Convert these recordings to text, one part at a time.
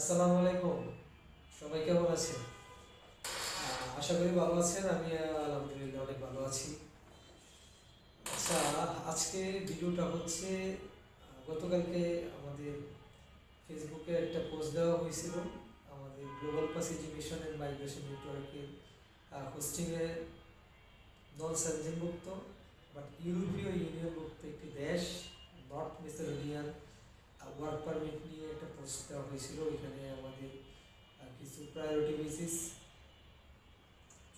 আসসালামু আলাইকুম। সবাই কেমন আছেন? আশা করি ভালো আছেন। আমি আলহামদুলিল্লাহ অনেক ভালো আছি। আচ্ছা আজকে ভিডিওটা হচ্ছে গতকালকে আমাদের ফেসবুকে একটা পোস্ট দেওয়া হয়েছিল আমাদের global pass education and migration নেটওয়ার্কের হোস্টিংয়ে নন মুক্ত বাট ইউরোপীয় ইউনিয়নভুক্ত একটি দেশ নর্থ মেসেডোনিয়ান ওয়ার্ক পারমিট নিয়ে একটা পোস্ট দেওয়া হয়েছিল, এখানে আমাদের কিছু প্রায়োরিটি বেসিস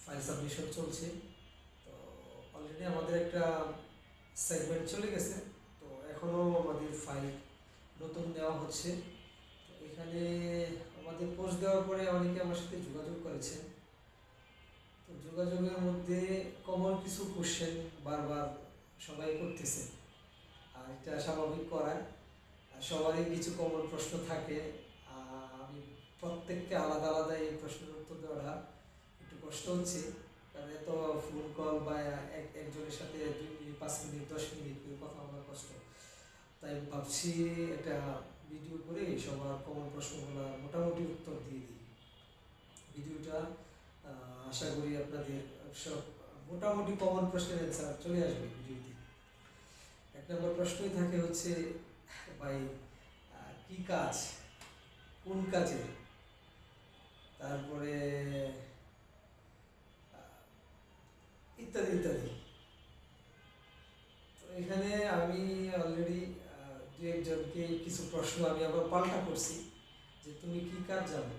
ফাইল সাবমিশন চলছে। তো অলরেডি আমাদের একটা সেগমেন্ট চলে গেছে। তো এখনও আমাদের ফাইল নতুন দেওয়া হচ্ছে। তো এখানে আমাদের পোস্ট দেওয়ার পরে অনেকে আমার সাথে যোগাযোগ করেছেন। তো যোগাযোগের মধ্যে কমন কিছু কোশ্চেন বারবার সবাই করতেছে। আর এটা স্বাভাবিক করায় আর সবারই কিছু কমন প্রশ্ন থাকে। আমি প্রত্যেককে আলাদা আলাদা এই প্রশ্নের উত্তর দেওয়াটা একটু কষ্ট হচ্ছে। কারণ এত ফোন কল বা একজনের সাথে মিনিট, পাঁচ মিনিট, দশ মিনিট কথা বলার কষ্ট। তাই ভাবছি একটা ভিডিও করে সবার কমন প্রশ্নগুলো মোটামুটি উত্তর দিয়ে দিই। ভিডিওটা আশা করি আপনাদের সব মোটামুটি কমন প্রশ্নের অ্যান্সার চলে আসবে ভিডিওতে এক নম্বর প্রশ্নই থাকে হচ্ছে, ভাই কি কাজ কোন কাজে? তারপরে ইত্যাদি ইত্যাদি। এখানে আমি অলরেডি দু একজনকে কিছু প্রশ্ন আমি আবার পাল্টা করছি যে তুমি কি কাজ জানো?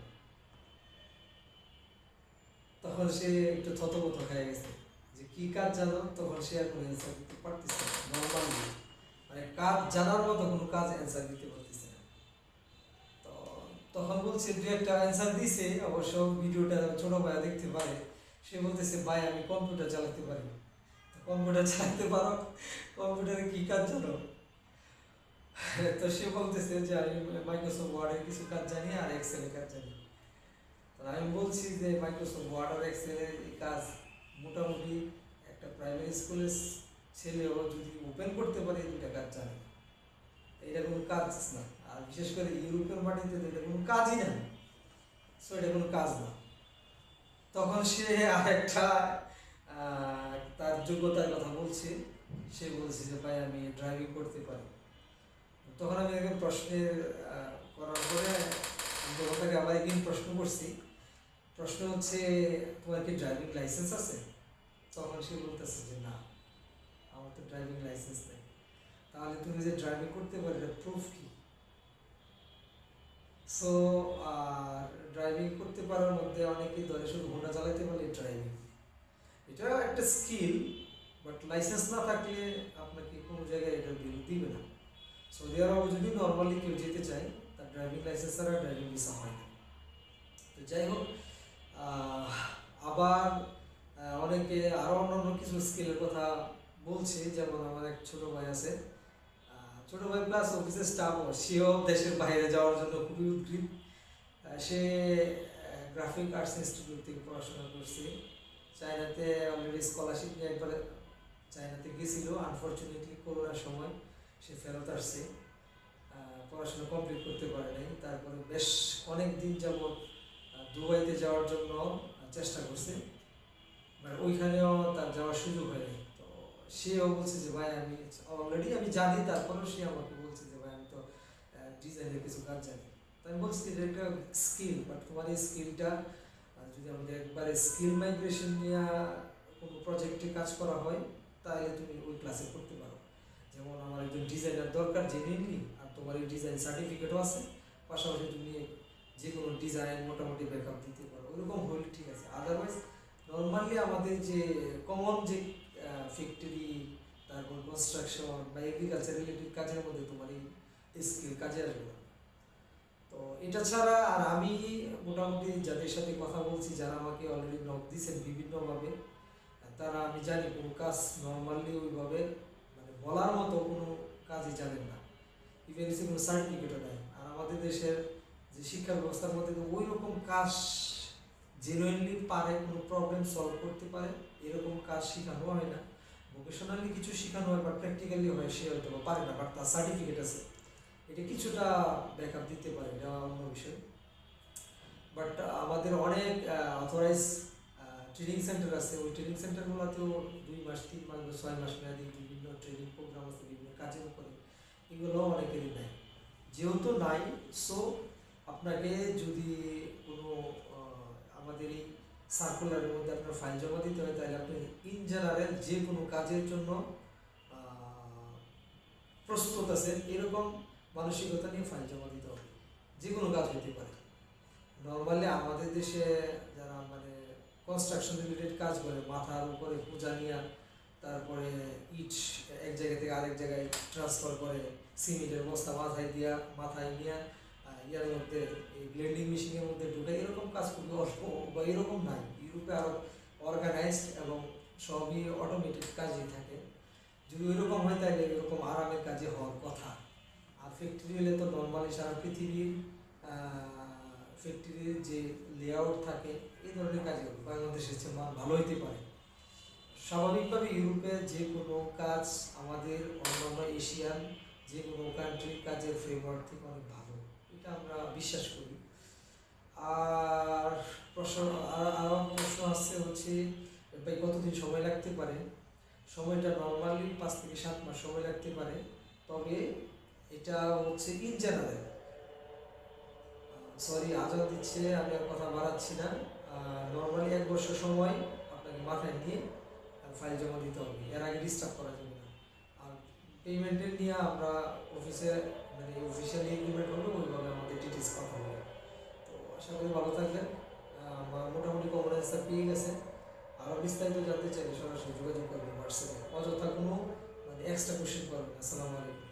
তখন সে একটু থতমত হয়ে গেছে যে কি কাজ জানো? তখন সে আর কোনো অ্যান্সার দিতে পারতেছে নর্মালি মানে কাজ জানার মতো কোনো কাজ অ্যান্সার দিতে পারতেছে তখন বলছে দু একটা অ্যান্সার দিছে, অবশ্য ভিডিওটা ছোট ভাইয়া দেখতে পারে। সে বলতেছে, ভাই, আমি কম্পিউটার চালাতে পারি কম্পিউটার চালাতে পারো? কম্পিউটারে কি কাজ জানো? তো সে বলতেছে যে, আমি মাইক্রোসফট ওয়ার্ডের কিছু কাজ জানি আর এক্সেলের কাজ জানি। আমি বলছি যে মাইক্রোসফট ওয়ার্ড আর এক্সেলের এই কাজ মোটামুটি একটা প্রাইমারি স্কুলের ছেলেও যদি ওপেন করতে পারে দুটা কাজ জানে। এটা কোনো কাজ না। আর বিশেষ করে ইউরোপের মাটিতে তো এটা কোনো কাজই না। সো এটা কোনো কাজ না। তখন সে আর একটা তার যোগ্যতার কথা বলছে। সে বলছে যে, ভাই, আমি ড্রাইভিং করতে পারি। তখন আমি একজন প্রশ্নের করার পরে তাকে আবার একদিন প্রশ্ন করছি। প্রশ্ন হচ্ছে, তোমার কি ড্রাইভিং লাইসেন্স আছে? তখন সে বলতেছে যে, না, আমার তো ড্রাইভিং লাইসেন্স নেই। তাহলে তুমি যে ড্রাইভিং করতে পারো এটা প্রুফ কি? সো আর ড্রাইভিং করতে পারার মধ্যে অনেকে ধরে শুধু হোন্ডা চালাতে পারলে ড্রাইভিং এটা একটা স্কিল বাট লাইসেন্স না থাকলে আপনাকে কোনো জায়গায় এটা বিল দিবে না। সৌদি আরবে যদি নর্মালি কেউ যেতে চায়, তার ড্রাইভিং লাইসেন্স ছাড়া ড্রাইভিং ভিসা হয় না। তো যাই হোক আবার অনেকে আরও অন্যান্য কিছু স্কিলের কথা বলছে, যেমন আমার এক ছোট ভাই আছে। ছোট ভাই প্লাস অফিসের স্টাফ সেও দেশের বাইরে যাওয়ার জন্য খুবই উদ্গ্রীব। সে গ্রাফিক আর্টস ইনস্টিটিউট থেকে পড়াশোনা করছে। চায়নাতে অলরেডি স্কলারশিপ নিয়ে একবার চায়নাতে গেছিল। আনফর্চুনেটলি করোনার সময় সে ফেরত আসছে। পড়াশোনা কমপ্লিট করতে পারে নাই। তারপরে বেশ অনেক দিন যাবৎ দুবাইতে যাওয়ার জন্য চেষ্টা করছে। বাট ওইখানেও তার যাওয়ার সুযোগ হয়নি সেও বলছে যে, ভাই, আমি অলরেডি আমি জানি, তারপরেও সে আমাকে বলছে যে, ভাই, আমি তো ডিজাইনের কিছু কাজ জানি। তো আমি বলছি যে একটা স্কিল বাট তোমার এই স্কিলটা যদি আমাদের একবারে স্কিল মাইগ্রেশন নিয়ে কোনো প্রজেক্টে কাজ করা হয়, তাহলে তুমি ওই ক্লাসে করতে পারো। যেমন আমার একজন ডিজাইনার দরকার জেনুইনলি আর তোমার এই ডিজাইন সার্টিফিকেটও আছে, পাশাপাশি তুমি যে কোনো ডিজাইন মোটামুটি ব্যাকআপ দিতে পারো। ওইরকম হলে ঠিক আছে। আদারওয়াইজ নর্মালি আমাদের যে কমন যে ফ্যাক্টরি তারপর কনস্ট্রাকশন বা এগ্রিকালচার রিলেটেড কাজের মধ্যে তোমার এই স্কিল কাজে আসবে। তো এটা ছাড়া আর আমি মোটামুটি যাদের সাথে কথা বলছি, যারা আমাকে অলরেডি নক দিয়েছেন বিভিন্নভাবে, তারা আমি জানি কোনো কাজ নর্মালি ওইভাবে মানে বলার মতো কোনো কাজই জানেন না। ইভেন কোনো সার্টিফিকেটও নেই। আর আমাদের দেশের যে শিক্ষা ব্যবস্থার মধ্যে তো ওই রকম কাজ জেনুইনলি পারে, কোনো প্রবলেম সলভ করতে পারে, এরকম কাজ শেখানো হয় না। ভোকেশনালি কিছু শেখানো হয় বা প্র্যাকটিক্যালি হয়, সে হয়তো পারে না বাট তার সার্টিফিকেট আছে। এটা কিছুটা ব্যাকআপ দিতে পারে, এটা অন্য বিষয়। বাট আমাদের অনেক অথরাইজ ট্রেনিং সেন্টার আছে। ওই ট্রেনিং সেন্টারগুলোতেও দুই মাস, তিন মাস বা ছয় মাস মেয়াদি বিভিন্ন ট্রেনিং প্রোগ্রাম আছে, বিভিন্ন কাজের উপরে। এগুলো অনেকেরই নেয় যেহেতু নাই সো আপনাকে যদি কোনো আমাদের এই সার্কুলারের মধ্যে আপনার ফাইল জমা দিতে হয়, তাহলে আপনি ইন জেনারেল যে কোনো কাজের জন্য প্রস্তুত আছেন, এরকম মানসিকতা নিয়ে ফাইল জমা দিতে হবে। যে কোনো কাজ হতে পারে। নর্মালি আমাদের দেশে যারা মানে কনস্ট্রাকশন রিলেটেড কাজ করে, মাথার উপরে পূজা নিয়ে, তারপরে ইট এক জায়গা থেকে আরেক জায়গায় ট্রান্সফার করে, সিমেন্টের বস্তা মাথায় দিয়া, মাথায় নিয়ে ইয়ার মধ্যে, এই ব্লেন্ডিং মেশিনের মধ্যে ঢুকে এরকম কাজ খুবই অল্প বা এরকম নাই। ইউরোপে আরও অর্গানাইজড এবং সবই অটোমেটিক কাজই থাকে। যদি ওইরকম হয় তাহলে এরকম আরামের কাজে হওয়ার কথা। আর ফ্যাক্টরি হলে তো নর্মালি সারা পৃথিবীর ফ্যাক্টরির যে লেআউট থাকে, এই ধরনের কাজে বাংলাদেশের চেয়ে মান ভালো হইতে পারে। স্বাভাবিকভাবে ইউরোপে যে কোনো কাজ আমাদের অন্যান্য এশিয়ান যে কোনো কান্ট্রির কাজের ফ্রেমওয়ার্ক থেকে অনেক ভালো। এটা আমরা বিশ্বাস করি। আর প্রশ্ন, আর আরও প্রশ্ন আসছে হচ্ছে, ভাই কতদিন সময় লাগতে পারে? সময়টা নর্মালি পাঁচ থেকে সাত মাস সময় লাগতে পারে। তবে এটা হচ্ছে ইন জেনারেল সরি আজাদ দিচ্ছে, আমি আর কথা বাড়াচ্ছি না। নর্মালি এক বছর সময় আপনাকে মাথায় নিয়ে ফাইল জমা দিতে হবে। এর আগে ডিস্টার্ব করা যাবে না। আর পেমেন্টের নিয়ে আমরা অফিসে মানে অফিসিয়ালি এগ্রিমেন্ট হবে ওইভাবে আমাদের ডিটেলস কথা হবে। তো আশা করি ভালো থাকবেন। আমার মোটামুটি কমন অ্যান্সার পেয়ে গেছে আরও বিস্তারিত জানতে চাইলে সরাসরি যোগাযোগ করবেন হোয়াটসঅ্যাপে অযথা কোনো মানে এক্সট্রা কোশ্চেন করবেন আসসালামু আলাইকুম।